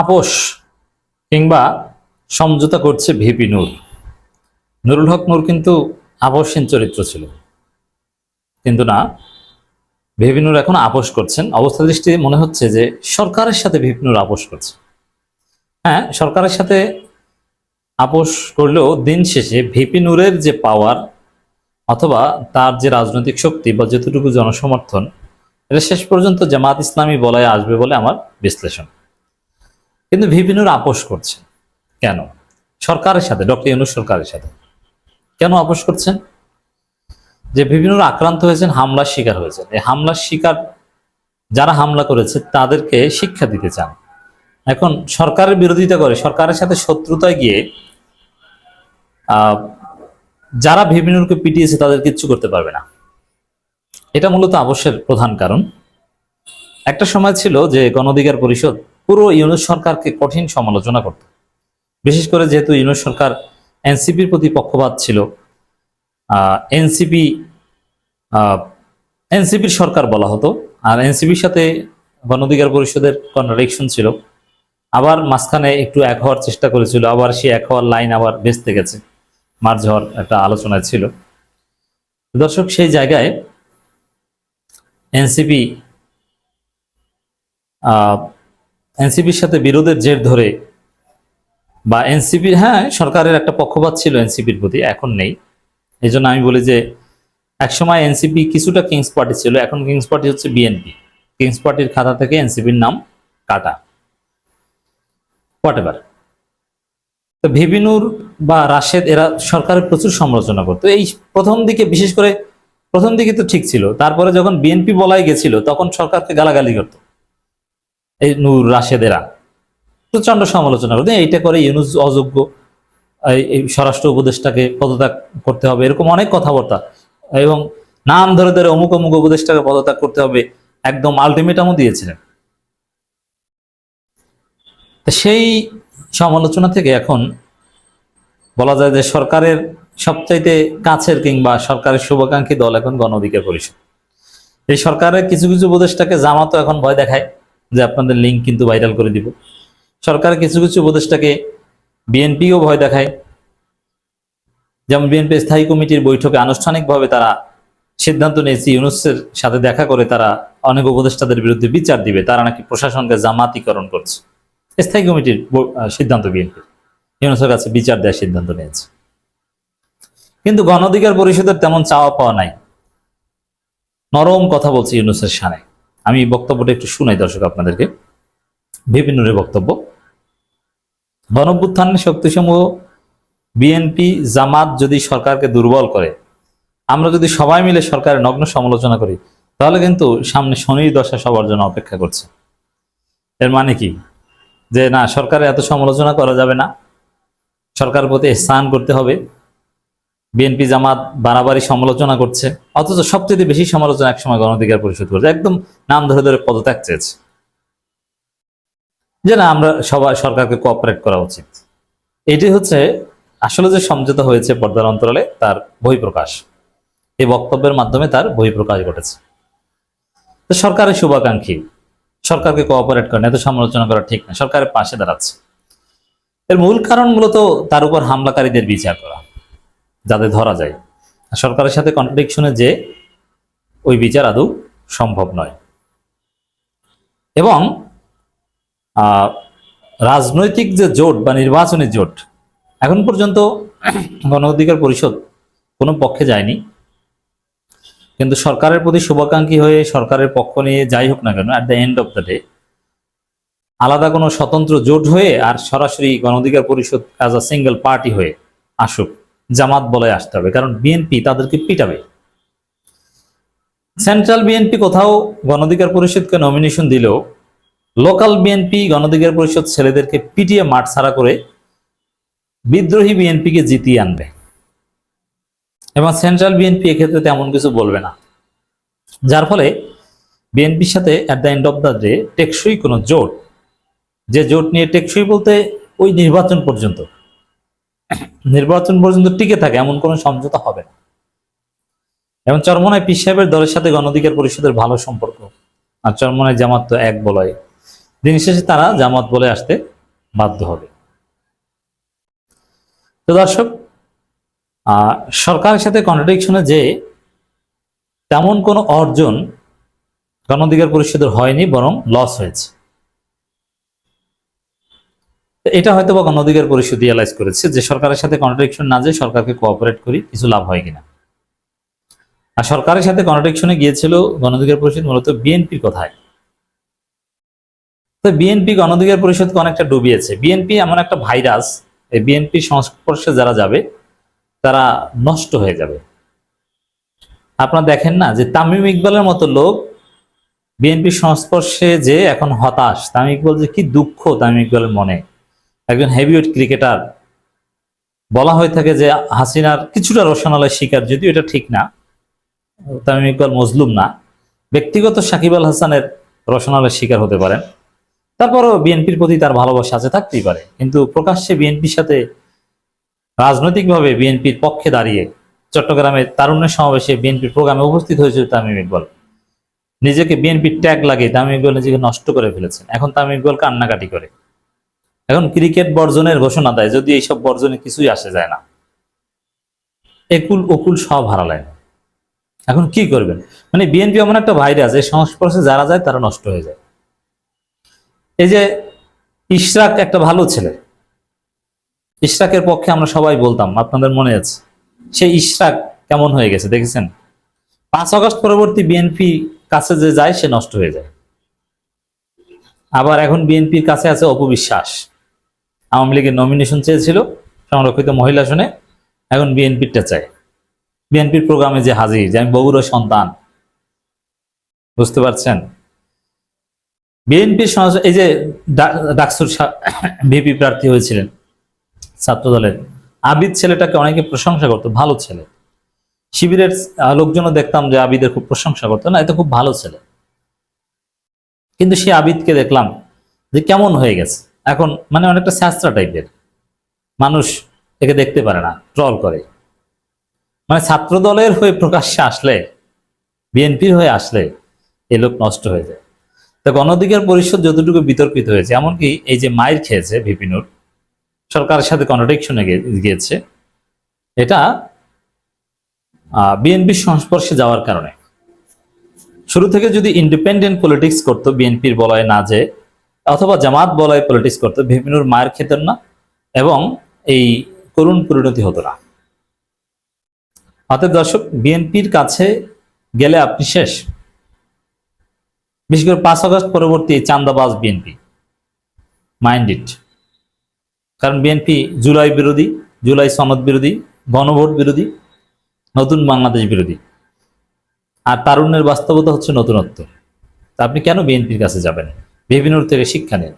আপোষ কিংবা সমঝোতা করছে ভিপি নূর। নুরুল হক নূর কিন্তু আপোষহীন চরিত্র ছিল। কিন্তু না, ভিপি নূর এখন আপোষ করছেন। অবস্থা দৃষ্টি মনে হচ্ছে যে সরকারের সাথে ভিপি নূর আপোষ করছে। হ্যাঁ সরকারের সাথে আপোষ করলেও দিন শেষে ভিপি নূরের যে পাওয়ার অথবা তার যে রাজনৈতিক শক্তি বা যতটুকু জনসমর্থন, এটা শেষ পর্যন্ত জামাত ইসলামী বলায় আসবে বলে আমার বিশ্লেষণ। কিন্তু ভিপিনুর আপোষ করছে। কেন? সরকারের সাথে, ডক্টর ইউনুস সরকারের সাথে। কেন আপোষ করছেন? যে বিভিন্নর আক্রান্ত হয়েছেন, হামলার শিকার হয়েছেন। এই হামলার শিকার যারা হামলা করেছে, তাদেরকে শিক্ষা দিতে চান। এখন সরকারের বিরোধিতা করে, সরকারের সাথে শত্রুতায় গিয়ে যারা ভিবিনুরকে পিটিয়েছে, তাদের কিচ্ছু করতে পারবে না। এটা মূলত আবশ্যের প্রধান কারণ। একটা সময় ছিল যে গণঅধিকার পরিষদ পুরো ইউনুস সরকারকে কঠিন সমালোচনা করত। বিশেষ করে যেহেতু ইউনুস সরকার এনসিপির প্রতি পক্ষপাত ছিল এনসিপি এনসিপির সরকার বলা হতো, আর এনসিপির সাথে গণঅধিকার পরিষদের কন্ট্রাডিকশন ছিল। আবার মাঝখানে একটু এক হওয়ার চেষ্টা করেছিল, আবার সেই এক হওয়ার লাইন আবার বেঁচতে গেছে মার্জ হওয়ার একটা আলোচনায় ছিল। দর্শক, সেই জায়গায় এনসিপি এনসিপির সাথে বিরোধের জের ধরে বা এনসিপি হ্যাঁ সরকারের একটা পক্ষপাত ছিল এনসিপির প্রতি, এখন নেই। এই আমি বলি যে একসময় এনসিপি কিছুটা কিংস পার্টি ছিল, এখন কিংস পার্টি হচ্ছে বিএনপি কিংস পার্টির খাতা থেকে এনসিপির নাম কাটা। হোয়াট এভার তো ভিবিনুর বা রাশেদ এরা সরকারের প্রচুর সমালোচনা করতো। এই প্রথম দিকে বিশেষ করে, প্রথম দিকে তো ঠিক ছিল, তারপরে যখন বিএনপি বলাই গেছিল, তখন সরকারকে গালাগালি করতো। এই নূর রাশেদেরা প্রচণ্ড সমালোচনা করতো এইটা করে ইউনুস অযোগ্য। এই- স্বরাষ্ট্র উপদেষ্টাকে পদত্যাগ করতে হবে, এরকম অনেক কথাবার্তা। এবং নাম ধরে ধরে অমুক অমুক উপদেষ্টাকে পদত্যাগ করতে হবে, একদম আলটিমেটামও দিয়েছিলেন। সেই সমালোচনা থেকে এখন বলা যায় যে সরকারের সবচাইতে কাছের কিংবা সরকারের শুভাকাঙ্ক্ষী দল এখন গণ অধিকার পরিষদ। এই সরকারের কিছু কিছু উপদেষ্টাকে জামাতও এখন ভয় দেখায়। যে আপনাদের লিঙ্ক কিন্তু ভাইরাল করে দিব। সরকার কিছু কিছু উপদেষ্টাকে বিএনপিও ভয় দেখায়। যেমন বিএনপি স্থায়ী কমিটির বৈঠকে আনুষ্ঠানিকভাবে তারা সিদ্ধান্ত নিয়েছে, ইউনুসের সাথে দেখা করে তারা অনেক উপদেষ্টাদের বিরুদ্ধে বিচার দিবে। তারা নাকি প্রশাসনকে জামাতিকরণ করছে। স্থায়ী কমিটির সিদ্ধান্ত বিএনপি ইউনুসের কাছে বিচার দেওয়ার সিদ্ধান্ত নিয়েছে। কিন্তু গণ অধিকার পরিষদের তেমন চাওয়া পাওয়া নাই। নরম কথা বলছে ইউনুসের সানে আমি বক্তব্যটা একটু শুনাই, দর্শক, আপনাদেরকে। বিভিন্নের বক্তব্য। গণভ্যুত্থানের শক্তিসমূহ বিএনপি, জামাত যদি সরকারকে দুর্বল করে, আমরা যদি সবাই মিলে সরকারের নগ্ন সমালোচনা করি, তাহলে কিন্তু সামনে শনির দশা সবার জন্য অপেক্ষা করছে। এর মানে কি? যে না, সরকারের এত সমালোচনা করা যাবে না। সরকার প্রতি স্থান করতে হবে। বিএনপি জামাত বাড়াবাড়ি সমালোচনা করছে। অথচ সবচেয়ে বেশি সমালোচনা একসময় গণঅধিকার পরিষদ করছে। একদম নাম ধরে ধরে পদত্যাগ চেয়েছে। যে না, আমরা সবাই, সরকারকে কোঅপারেট করা উচিত। এটি হচ্ছে আসলে যে সমঝোতা হয়েছে পর্দার অন্তরালে, তার বহিঃপ্রকাশ। এই বক্তব্যের মাধ্যমে তার বহিঃপ্রকাশ ঘটেছে। তো সরকারের শুভাকাঙ্ক্ষী, সরকারকে কোঅপারেট করেন, এত সমালোচনা করা ঠিক না, সরকারের পাশে দাঁড়াচ্ছে। এর মূল কারণ মূলত তার উপর হামলাকারীদের বিচার করা। যাতে ধরা যায়। সরকারের সাথে কন্ট্রাডিকশনে যে ওই বিচার আদৌ সম্ভব নয়। এবং রাজনৈতিক যে জোট বা নির্বাচনী জোট, এখন পর্যন্ত গণ অধিকার পরিষদ কোনো পক্ষে যায়নি। কিন্তু সরকারের প্রতি শুভাকাঙ্ক্ষী হয়ে সরকারের পক্ষ নিয়ে যাই হোক না কেন at the end of the day আলাদা কোনো স্বতন্ত্র জোট হয়ে আর সরাসরি গণ অধিকার পরিষদ অ্যাজ আ সিঙ্গেল পার্টি হয়ে আসুক। জামাত বলে আসতে হবে, কারণ বিএনপি তাদেরকে পিটাবে। সেন্ট্রাল বিএনপি কোথাও গণঅধিকার পরিষদকে নমিনেশন দিলেও লোকাল বিএনপি গণঅধিকার পরিষদ ছেলেদেরকে পিটিয়ে মাঠ ছাড়া করে বিদ্রোহী বিএনপিকে জিতিয়ে আনবে। এবং সেন্ট্রাল বিএনপি এক্ষেত্রে তেমন কিছু বলবে না। যার ফলে বিএনপির সাথে at the end of the day টেকসই কোনো জোট, যে জোট নিয়ে টেকসই বলতে ওই নির্বাচন পর্যন্ত নির্বাচন পর্যন্ত টিকে থাকে, এমন কোনো সমঝোতা হবে না। এবং চরমনায় পীর সাহেবের দলের সাথে গণঅধিকার পরিষদের ভালো সম্পর্ক। আর চরমনায় জামাত তো এক বলয়। দিন শেষে তারা জামাত বলে আসতে বাধ্য হবে। তো দর্শক সরকারের সাথে কন্ট্রাডিকশনে যে তেমন কোনো অর্জন গণ অধিকার পরিষদের হয়নি, বরং লস হয়েছে। এটা হয়তো বা গণ অধিকার পরিষদ রিয়ালাইজ করেছে যে সরকারের সাথে কন্ট্রাডিকশন না যে সরকারকে কোঅপারেট করি, কিছু লাভ হয় কিনা। আর সরকারের সাথে কন্ট্রাডিকশনে গিয়েছিল গণ অধিকার পরিষদ মূলত বিএনপির কথায়? তো বিএনপি গণ অধিকার পরিষদকে অনেকটা ডুবিয়েছে। বিএনপি এমন একটা ভাইরাস, এই বিএনপি সংস্পর্শে যারা যাবে, তারা নষ্ট হয়ে যাবে। আপনারা দেখেন না যে তামিম ইকবালের মতো লোক বিএনপির সংস্পর্শে যে এখন হতাশ। তামিম ইকবাল যে কি দুঃখ তামিম ইকবালের মনে। একজন হেভিওয়েট ক্রিকেটার বলা হয়ে থাকে যে হাসিনার কিছুটা রসনালয় শিকার, যদিও এটা ঠিক না, তামিম ইকবাল মজলুম না, ব্যক্তিগত সাকিব আল হাসানের রসনালয়ের শিকার হতে পারেন। তারপরও বিএনপির প্রতি তার ভালোবাসা আছে, থাকতেই পারে। কিন্তু প্রকাশ্যে বিএনপির সাথে রাজনৈতিকভাবে বিএনপির পক্ষে দাঁড়িয়ে চট্টগ্রামে তারুণ্যের সমাবেশে বিএনপির প্রোগ্রামে উপস্থিত হয়েছিল তামিম ইকবাল। নিজেকে বিএনপির ট্যাগ লাগিয়ে তামিম ইকবাল নিজেকে নষ্ট করে ফেলেছেন। এখন তামিম ইকবাল কান্নাকাটি করে। এখন ক্রিকেট বর্জনের ঘোষণা দেয়, যদি এইসব বর্জনে কিছুই আসে যায় না। একুল, ওকুল সব হারালেন। এখন কি করবেন? মানে বিএনপি এমন একটা ভাইরাস এই সংস্পর্শে যারা যায়, তারা নষ্ট হয়ে যায়। এই যে ইশরাক একটা ভালো ছেলে। ইশরাকের পক্ষে আমরা সবাই বলতাম, আপনাদের মনে আছে? সেই ইশরাক কেমন হয়ে গেছে, দেখেছেন? পাঁচ আগস্ট পরবর্তী বিএনপি কাছে যে যায়, সে নষ্ট হয়ে যায়। আবার এখন বিএনপির কাছে আছে অপবিশ্বাস। আওয়ামী লীগের নমিনেশন চেয়েছিল সংরক্ষিত মহিলা শুনে এখন বিএনপিরটা চায় বিএনপির প্রোগ্রামে যে হাজির, যে আমি বগুড়া সন্তান। বুঝতে পারছেন? বিএনপির এই যে ডাকসুর ভিপি প্রার্থী হয়েছিলেন ছাত্র দলের আবিদ ছেলেটাকে অনেকে প্রশংসা করতো, ভালো ছেলে। শিবিরের লোকজনও দেখতাম যে আবিদের খুব প্রশংসা করতো। না এটা খুব ভালো ছেলে। কিন্তু সে আবিদকে দেখলাম যে কেমন হয়ে গেছে। এখন মানে অনেকটা শাস্ত্রা টাইপের মানুষ একে দেখতে পারে না ট্রল করে। মানে ছাত্র দলের হয়ে প্রকাশ্যে আসলে, বিএনপির হয়ে আসলে এ লোক নষ্ট হয়ে যায়। তো গণ অধিকার পরিষদ যতটুকু বিতর্কিত হয়েছে, এমনকি এই যে মায়ের খেয়েছে ভিপিনুর সরকারের সাথে কন্ট্রাডিকশনে গিয়েছে, এটা বিএনপির সংস্পর্শে যাওয়ার কারণে। শুরু থেকে যদি ইন্ডিপেন্ডেন্ট পলিটিক্স করতো বিএনপির বলয় না যে অথবা জামাত বলয় পলিটিক্স করতো ভিপিনুর মায়ের খেতেন না এবং এই করুণ পরিণতি হতো না। অতএব দর্শক, বিএনপির কাছে গেলে আপনি শেষ। বিশেষ করে পাঁচ আগস্ট পরবর্তী চান্দাবাজ বিএনপি। Mind it. কারণ বিএনপি জুলাই বিরোধী, জুলাই সনদ বিরোধী, গণভোট বিরোধী, নতুন বাংলাদেশ বিরোধী। আর তারুণ্যের বাস্তবতা হচ্ছে নতুনত্ব। তা আপনি কেন বিএনপির কাছে যাবেন? বিভিন্নর থেকে শিক্ষা নিন।